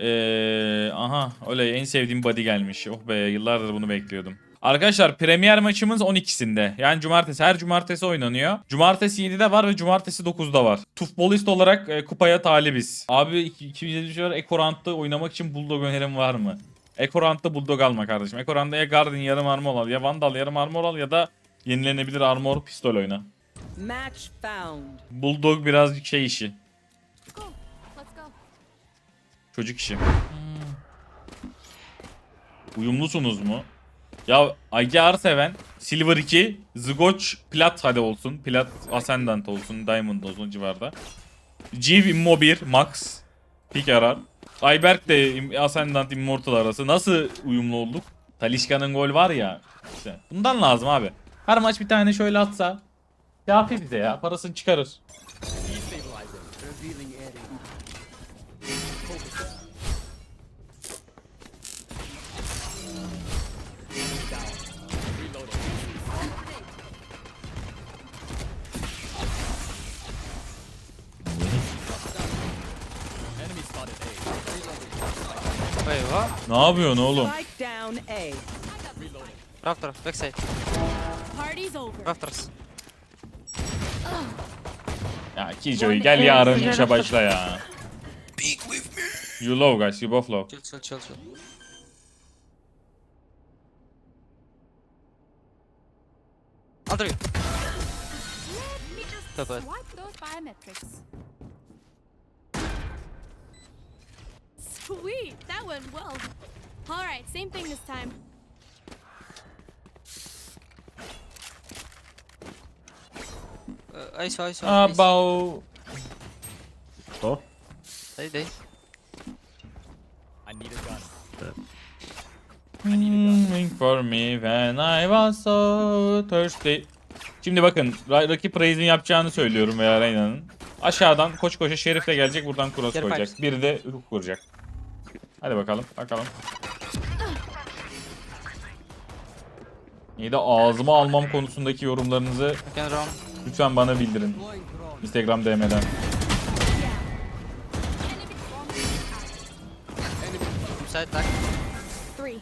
Ee, aha öyle en sevdiğim body gelmiş. Oh be yıllardır bunu bekliyordum. Arkadaşlar premier maçımız 12'sinde. Yani cumartesi her cumartesi oynanıyor. Cumartesi 7'de var ve cumartesi 9'da var. Tufbolist olarak e, kupaya talibiz. Abi 270 var Ekorant'ta oynamak için Bulldog önerim var mı? Ekorant'ta Bulldog alma kardeşim. Ekorant'ta ya Guardian yarım armor al ya Vandal yarım armor al ya da yenilenebilir armor pistol oyna. Bulldog birazcık şey işi. Çocuk işi. Uyumlusunuz mu? Ya Agyar seven Silver 2 Zgoç Plat hadi olsun. Plat Ascendant olsun. Diamond olsun civarda. Jiv Immo 1 Max Pik arar. Ayberk de Ascendant Immortal arası. Nasıl uyumlu olduk? Talişka'nın gol var ya. işte bundan lazım abi. Her maç bir tane şöyle atsa. Kafi bize ya. Parasını çıkarır. Ne yapıyorsun oğlum? Spike down A. Raptor, backside. Raptors. Ya Killjoy gel yarın işe başla ya. You low guys, you both low. Chill, chill, chill, chill. Under you. Let me just Top it. swipe those biometrics. Sweet, that went well. All right, same thing this time. Uh, ice, ice, ice. About... Stop. They, they. Waiting for me when I was so thirsty. Şimdi bakın ra- rakip Raze'in yapacağını söylüyorum veya Reyna'nın. Aşağıdan koş koşa Şerif de gelecek buradan cross koyacak. Biri de hook kuracak. Hadi bakalım bakalım. İyi de ağzıma almam konusundaki yorumlarınızı lütfen bana bildirin. Instagram DM'den. Side back. Three.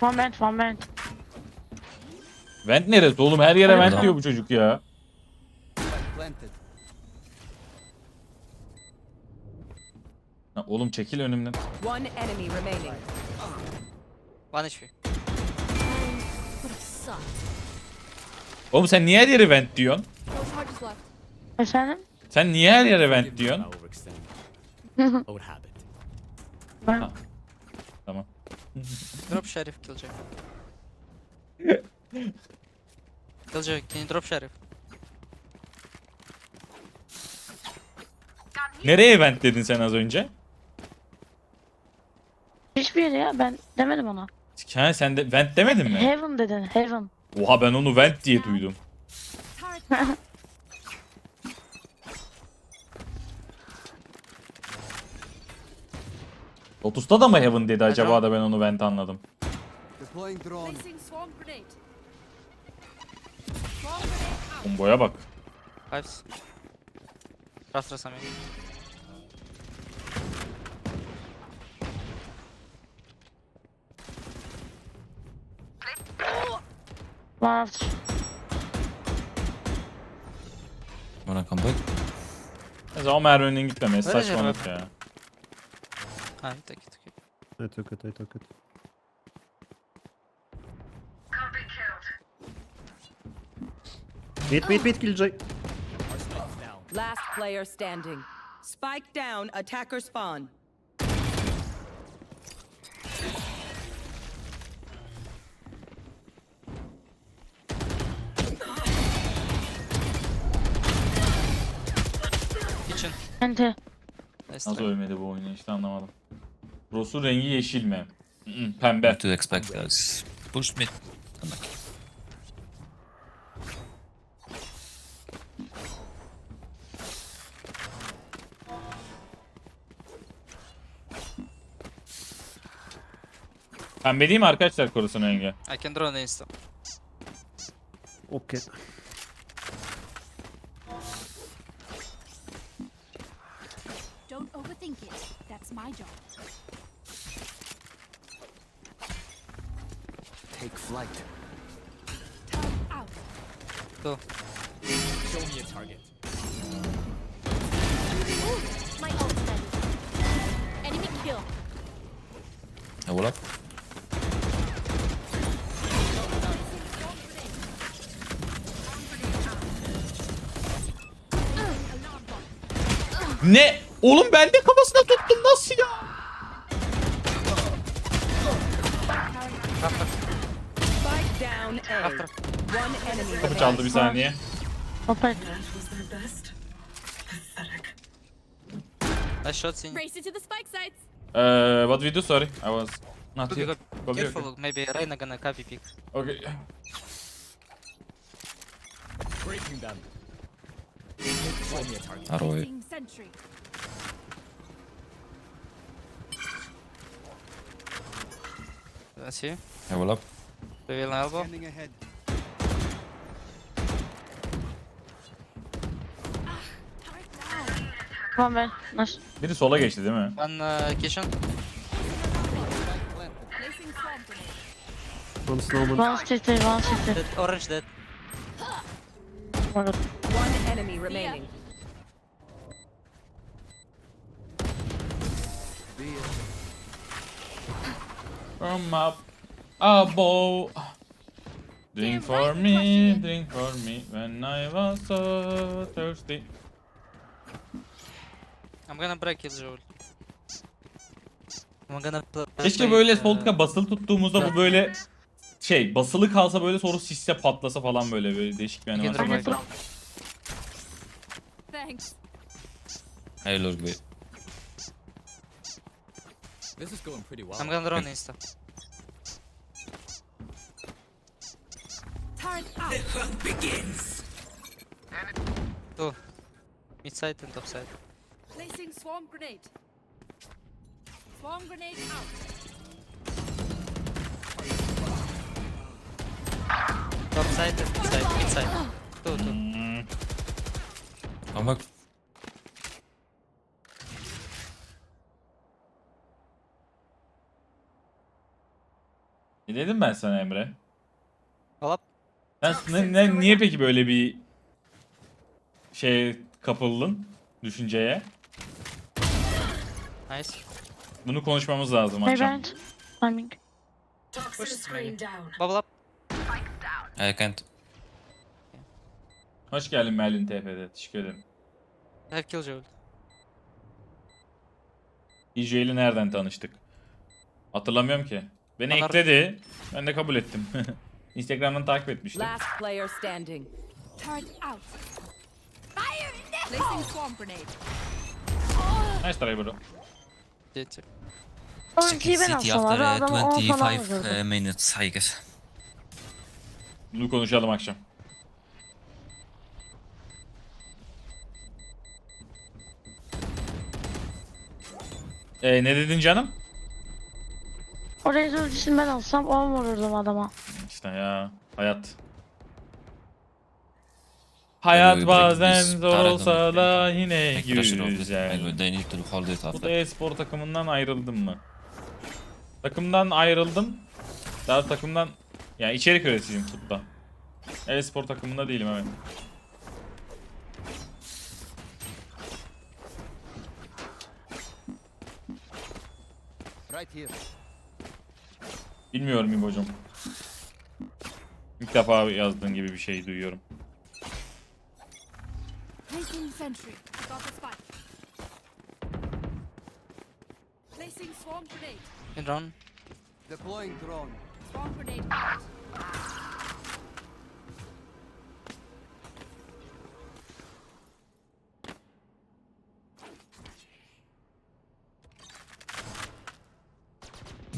One vent, one vent. Vent neresi oğlum? Her yere vent diyor bu çocuk ya. Ha, oğlum çekil önümden. One enemy remaining. One HP. Sucked. Oğlum sen niye her yere vent diyorsun? Efendim? Sen niye her yere vent diyorsun? Ben Tamam. Drop Sheriff, Killjoy. Killjoy, can you drop Sheriff? Nereye vent dedin sen az önce? Ya ben demedim ona. Ha sen de vent demedin mi? Heaven dedin, heaven. Oha ben onu vent diye duydum. Lotus'ta da mı Heaven dedi acaba da ben onu vent anladım. Komboya bak. Fives. I mean. One after. Wanna come back? Mesela o Merve'nin gitmemesi Öyle saçmalık ya. Ah, you take it, take it. I took it, I took it. Wait, wait, wait, Killjoy. Last player standing. Spike down. Attacker spawn. Nice Nasıl ölmedi bu oyunu işte anlamadım. Ross'un rengi yeşil mi? Mm-mm, Pembe. To expect us. Push mid. Pembe değil mi arkadaşlar korusun rengi? I can draw an insta. Okay. Oğlum ben de kafasına tuttum nasıl ya? Kapı çaldı bir saniye. Operate. Nice shots in. Race to the spike sites. Uh, what we do? Sorry, I was not here. go. Careful, go. maybe Reyna gonna copy pick. Okay. Breaking them. Show see. I will up. Reveal an elbow. One man. Nice. Biri sola geçti değil mi? One uh, kitchen. One snowman. One city, one city. Dead. Orange dead. One enemy remaining. From up above. Drink for me, drink for me when I was so thirsty. I'm gonna break his rule. I'm gonna. Keşke böyle uh, sol tıka basılı tuttuğumuzda bu böyle şey basılı kalsa böyle sonra sisse patlasa falan böyle böyle değişik bir animasyon. Thanks. I look. This is going pretty well. I'm gonna run insta. Turret out. Two. Mid side and top side. Placing swarm grenade. Swarm grenade out. Top side and mid side. Mid side. Two, two. Hmm. Come Ne dedim ben sana Emre? Up. Sen ne, ne- niye peki böyle bir şey kapıldın düşünceye? Nice. Bunu konuşmamız lazım Hey akşam. vent. Timing. Push this maybe. Bubble up. I can't. Hoş geldin Merlin TF'de. Teşekkür ederim. Have killjoy. DJ ile nereden tanıştık? Hatırlamıyorum ki. Beni Onlar- ekledi. Ben de kabul ettim. Instagram'dan takip etmiştim. Last player standing. Turret out. Fire in the Placing grenade. Nice try bro. Did Oyuncuyu ben City after uh, adamı 10 falan 25 vururdu. uh, minutes, I guess. Bunu konuşalım akşam. Ee, ne dedin canım? Oraya ultisini ben alsam 10 vururdum adama. İşte ya hayat. Hayat bazen zor olsa da yine güzel. Bu da e-spor takımından ayrıldım mı? Takımdan ayrıldım. Daha takımdan yani içerik üreticiyim FUT'ta. E-spor takımında değilim evet. Right here. Bilmiyorum İbo'cum. İlk defa yazdığın gibi bir şey duyuyorum. Placing sentry. Got the spike. Placing swarm grenade. In run. Deploying drone. Swarm grenade out.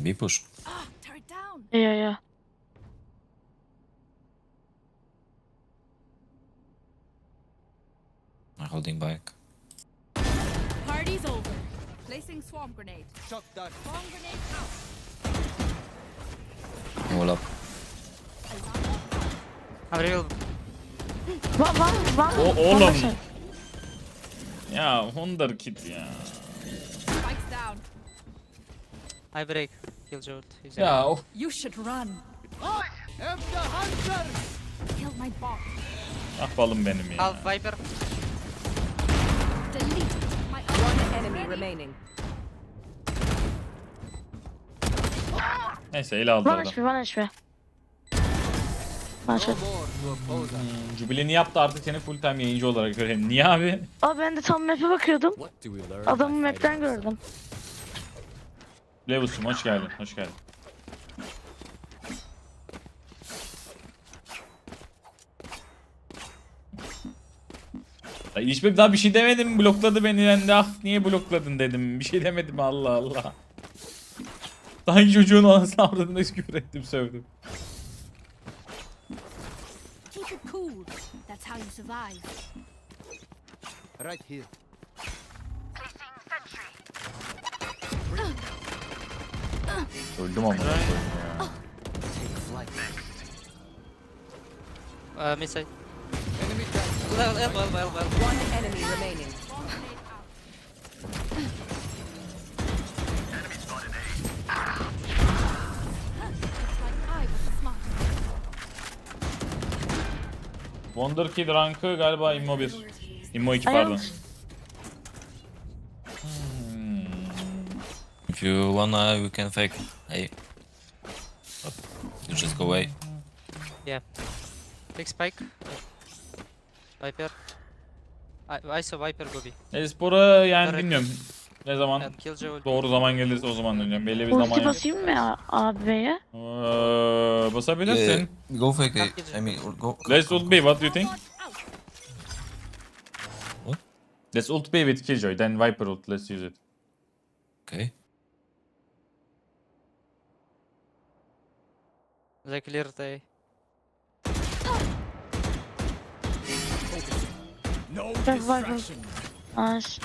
B push. Ah, turret down. Yeah yeah. I'm holding back. Party's over. Placing swarm grenade. Shock dart. Swarm grenade out. I will up. I'm real. One one one. O one oğlum. backside. Ya Wonder Kid ya. Spikes down. I break. Killjoy ult. Ya of. You should run. Kill my bot. Ah balım benim ya. Half Viper. Delete my One enemy remaining. Neyse ele aldı One adam. HP, one HP. One shot. Hmm, Jubilee'ni yaptı artık seni full time yayıncı olarak göreyim. Niye abi? Aa ben de tam map'e bakıyordum. Adamı map'ten gördüm. Levus'um hoş geldin. Hoş geldin. Ya hiçbir daha bir şey demedim blokladı beni ben de ah niye blokladın dedim bir şey demedim Allah Allah. Sanki çocuğun anasını avradını küfür ettim sövdüm. Keep it cool. That's how you survive. Right here. Öldüm ama. ya. Uh, mid side. One enemy remaining. Wonder Kid rankı galiba Immo 1. Immo 2 Ay, pardon. If you wanna, we can fake. Hey. You just go away. Yeah. Big spike. Viper. I, I saw Viper go B. Espor'a yani Correct. bilmiyorum. Ne zaman And doğru zaman gelirse o zaman döneceğim. Belli bir zaman Ulti yok. basayım mı beye? Ee, basabilirsin. go fake. I mean, go. Let's ult B, what do you think? What? Let's ult B with Killjoy, then Viper ult, let's use it. Okay. They cleared A. No distraction. Nice.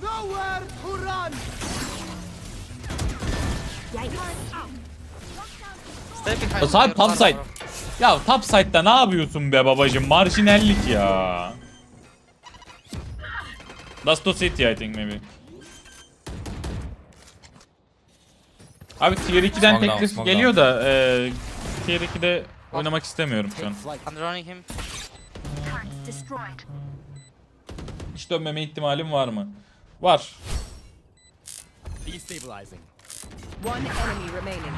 Nowhere to run. Stay behind. Aside, your top side. Ya top side'da ne yapıyorsun be babacım? Marjinallik ya. Last to city I think maybe. Abi tier 2'den Smack down, teklif smack geliyor da e, tier 2'de oynamak istemiyorum şu an. I'm running him. Destroyed. Hiç dönmeme ihtimalim var mı? Var. Destabilizing. One enemy remaining.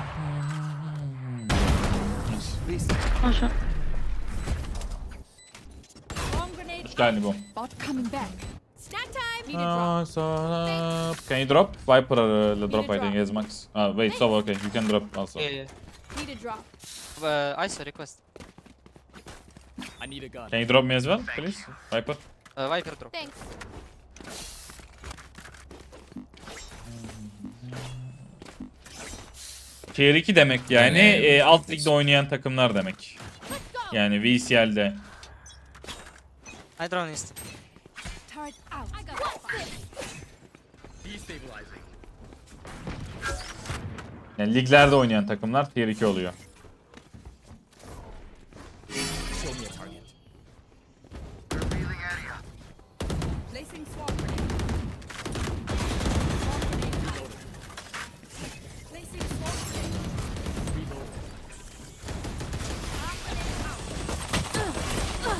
Shot. Bomb grenade. Hoş geldin bu. Bot coming back. Need a drop. Can you drop? Viper uh, drop I think as max. Ah wait, so okay, you can drop also. Yeah, yeah. Need a drop. Uh, I saw request. I need a gun. Can you drop me as well, please? Viper. Uh, Viper drop. Thanks. Tier 2 demek yani e, alt ligde oynayan takımlar demek. Yani VCL'de. I drone east. Turret out. I got What's this? Destabilizing. Yani liglerde oynayan takımlar tier 2 oluyor.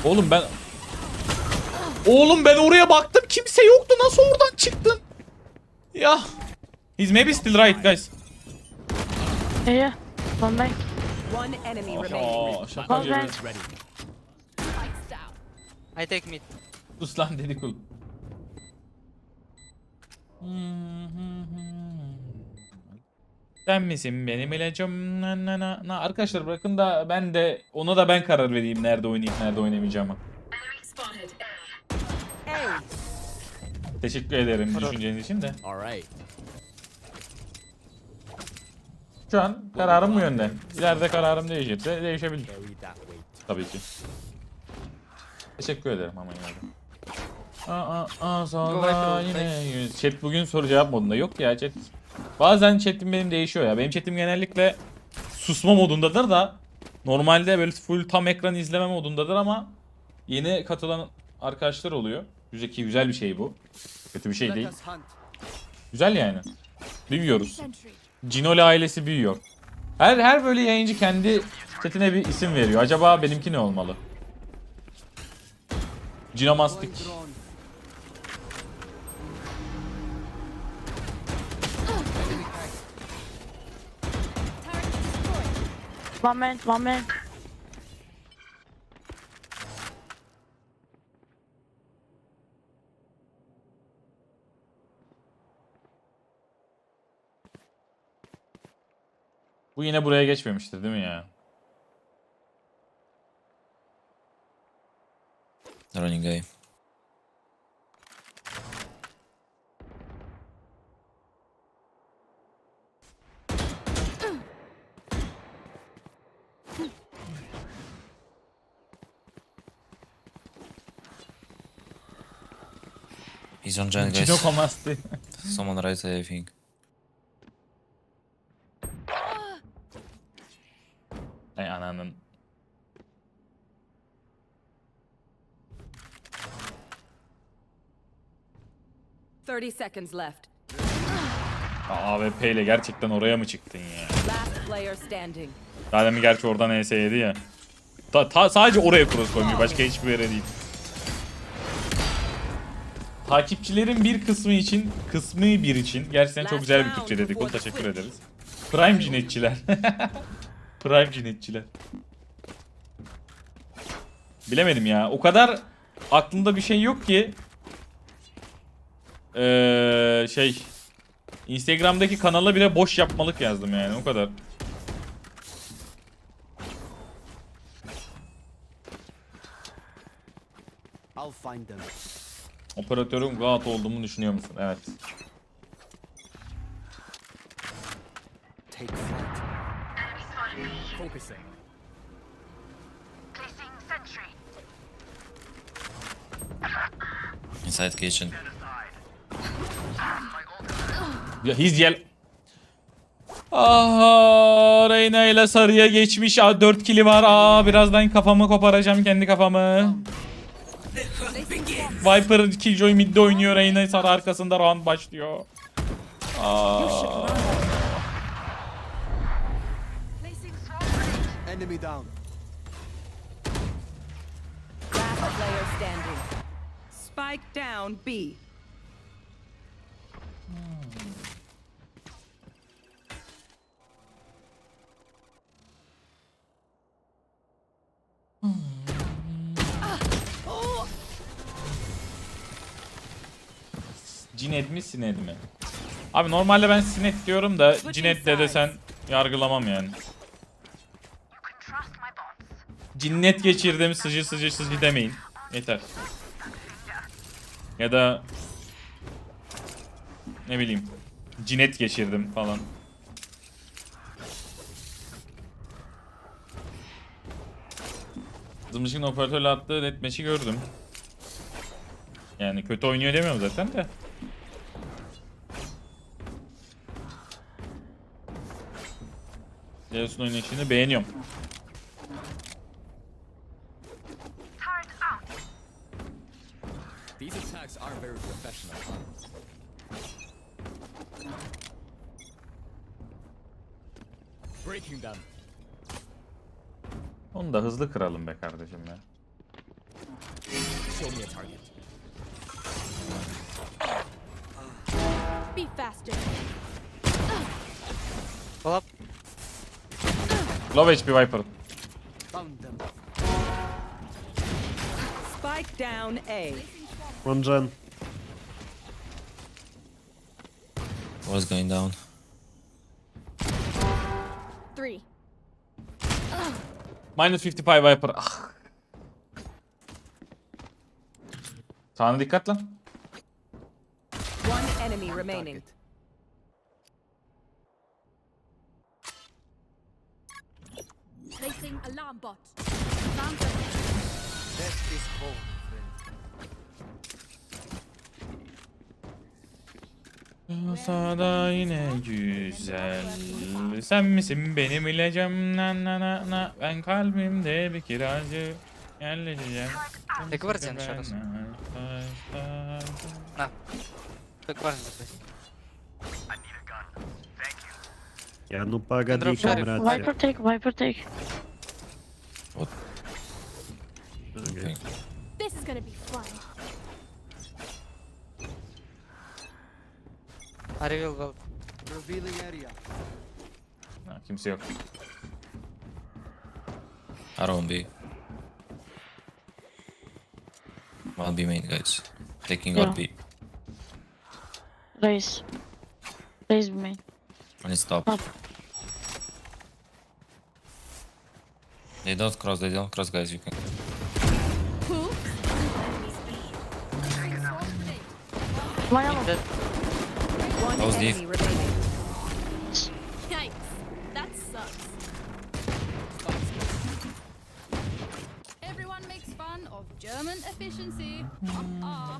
Oğlum ben... Oğlum ben oraya baktım kimse yoktu. Nasıl oradan çıktın? Ya. He's maybe still right guys. Yeah, yeah. One bank. One enemy remaining. Aa, şaka One gibi. I take mid. Sus lan dedi kul. Sen misin benim ilacım? Na, na, na, na. Arkadaşlar bırakın da ben de ona da ben karar vereyim nerede oynayıp nerede oynamayacağımı. A. Teşekkür ederim düşünceniz için de. Şu an kararım bu yönde. İleride kararım değişirse değişebilir. Tabii ki. Teşekkür ederim ama yine de. Aa, aa, sonra yine yüz- Chat bugün soru cevap modunda yok ya chat. Bazen chatim benim değişiyor ya. Benim chatim genellikle susma modundadır da normalde böyle full tam ekran izleme modundadır ama yeni katılan arkadaşlar oluyor. Güzel ki güzel bir şey bu. Kötü bir şey değil. Güzel yani. Büyüyoruz. Cinoli ailesi büyüyor. Her her böyle yayıncı kendi chatine bir isim veriyor. Acaba benimki ne olmalı? Cinomastik. One man, one man. Bu yine buraya geçmemiştir değil mi ya? Running A. He's on gen, guys. Someone right I think. 30 seconds. AWP ile gerçekten oraya mı çıktın ya? Last player gerçi oradan ES yedi ya. Ta, ta, sadece oraya cross koymuyor. Başka hiçbir yere değil. Takipçilerin bir kısmı için, kısmı bir için. Gerçekten çok güzel bir Türkçe dedik. Onu teşekkür ederiz. Prime cinetçiler. Prime cinetçiler. Bilemedim ya. O kadar aklımda bir şey yok ki. Ee, şey Instagram'daki kanala bile boş yapmalık yazdım yani o kadar. I'll find them. Operatörün rahat olduğumu düşünüyor musun? Evet. Take flight. Focusing. Inside kitchen. Ya Hizyel. Aha Reyna ile sarıya geçmiş. Aa, 4 kili var. Aa birazdan kafamı koparacağım kendi kafamı. Viper Killjoy midde oynuyor. Reyna sarı arkasında round başlıyor. Aa. Placing swarm Enemy down. Last player standing. Spike down B. Cinet mi Sinet mi? Abi normalde ben Sinet diyorum da Cinet de desen yargılamam yani. Cinnet geçirdim sıcı sıcı sıcı demeyin. Yeter. Ya da ne bileyim cinet geçirdim falan. Zımcık'ın operatörle attığı netmeşi gördüm. Yani kötü oynuyor demiyorum zaten de. Zeus'un oynayışını beğeniyorum. These attacks are very professional. Breaking them. Onu da hızlı kıralım be kardeşim ya. Show me a target. Be faster. Low HP Viper. Found them. Spike down A. One gen. What's going down? Three. Minus 55 Viper. Ah. Sağına dikkat lan. One enemy remaining. alarm bot. Alarm bot. Death is cold, friend. Sada yine güzel. Sen misin benim ilacım? Na na na na. Ben kalbimde bir kiracı. Yerleşeceğim. Tek var canı şurası. Quick one, please. Я ну погоди, Drop sheriff. камрад. Viper take, Viper take. game. This is gonna be fun. I reveal well. Revealing area. Ha, kimse yok. Aron B. I'll be main guys. Taking yeah. out B. Raise. Raise main. And stop. Up. They don't cross, they don't cross guys, you can. My ammo. Dead. One That was enemy deep. remaining. Yikes. That sucks. Everyone makes fun of German efficiency. Ah.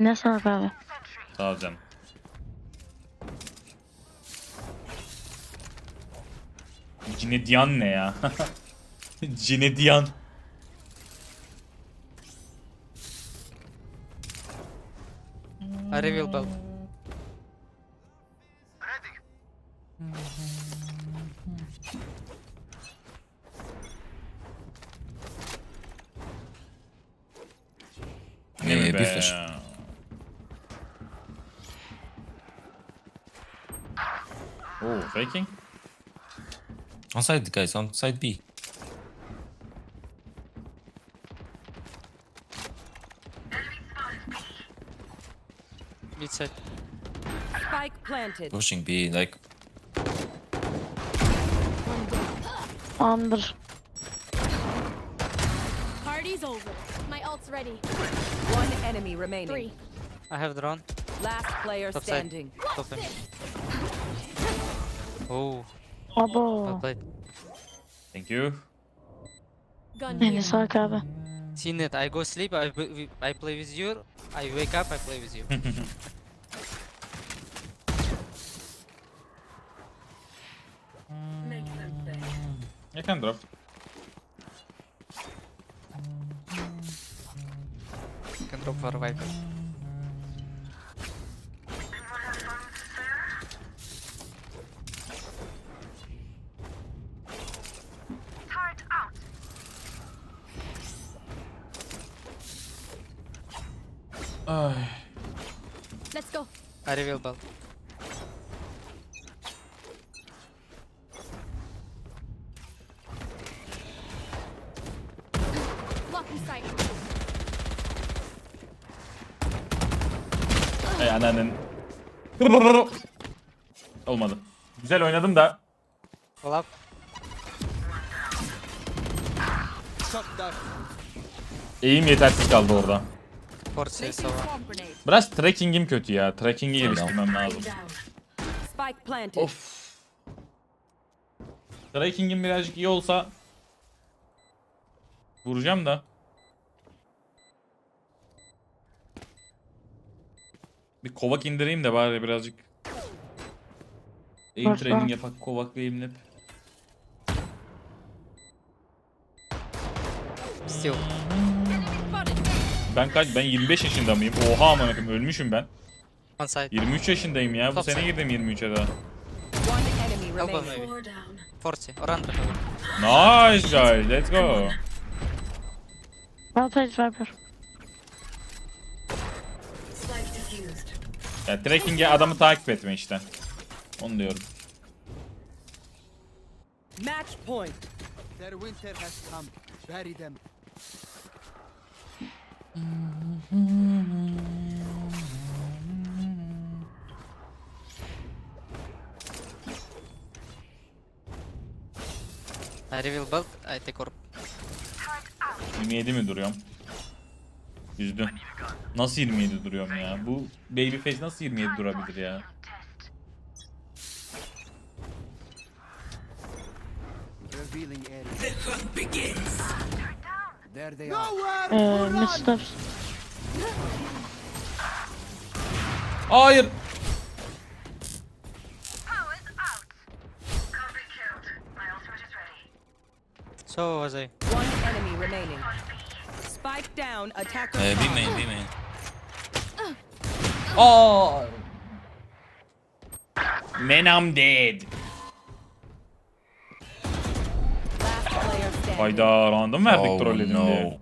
Ne sağlık abi. Sağ ol ne ya? Cinedian. I reveal well. Ne mi Ee, be bir flash. Oh, faking. On side guys, on side B. Mid side. Spike planted. Pushing B, like Under. Party's over. My ult's ready. One enemy remaining. Three. I have drone. Last player Top standing. Top him. Oh, well Abo. played. Thank you. Gun Ne here. sağlık abi. Seen it. I go sleep. I I play with you. I wake up. I play with you. You can drop. Can drop for Viper. Ay. Let's go. I reveal well. Ananın. Olmadı. Güzel oynadım da. Up. Eğim yetersiz kaldı orada. Biraz tracking'im kötü ya. Tracking'i geliştirmem lazım. Of. Tracking'im birazcık iyi olsa vuracağım da. Kovak indireyim de bari birazcık. Aim training yapak kovakla aimlep. Spotted. Ben kaç? Ben 25 yaşında mıyım? Oha amına koyayım ölmüşüm ben. One side. 23 yaşındayım ya. Bu Top sene side. girdim 23'e daha. One enemy Elbow remaining. maybe. 40 or 100. Nice guys, let's go. Well played Viper. Ya tracking'e adamı takip etme işte. Onu diyorum. Match point. Their winter has come. Bury them. I reveal belt. I take orb. 27 mi duruyorum? Üzdü. Nasıl 27 duruyorum ya? Bu babyface nasıl 27 durabilir ya? Ee, mid steps. Hayır. So was I. One enemy remaining. Spike down. Attacker. Uh, B spawn. main, B main. Aa. Man I'm dead. Hayda random verdik Oh trolledim no. diye.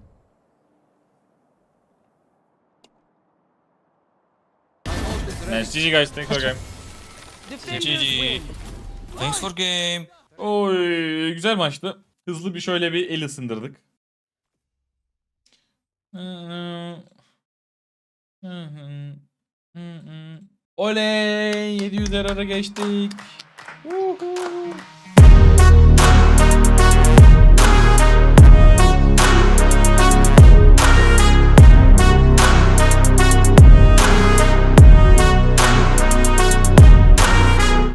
Nice GG guys thanks for game. GG. Thanks for game. Oy güzel maçtı. Hızlı bir şöyle bir el ısındırdık. Oley 700 erara geçtik. Woohoo.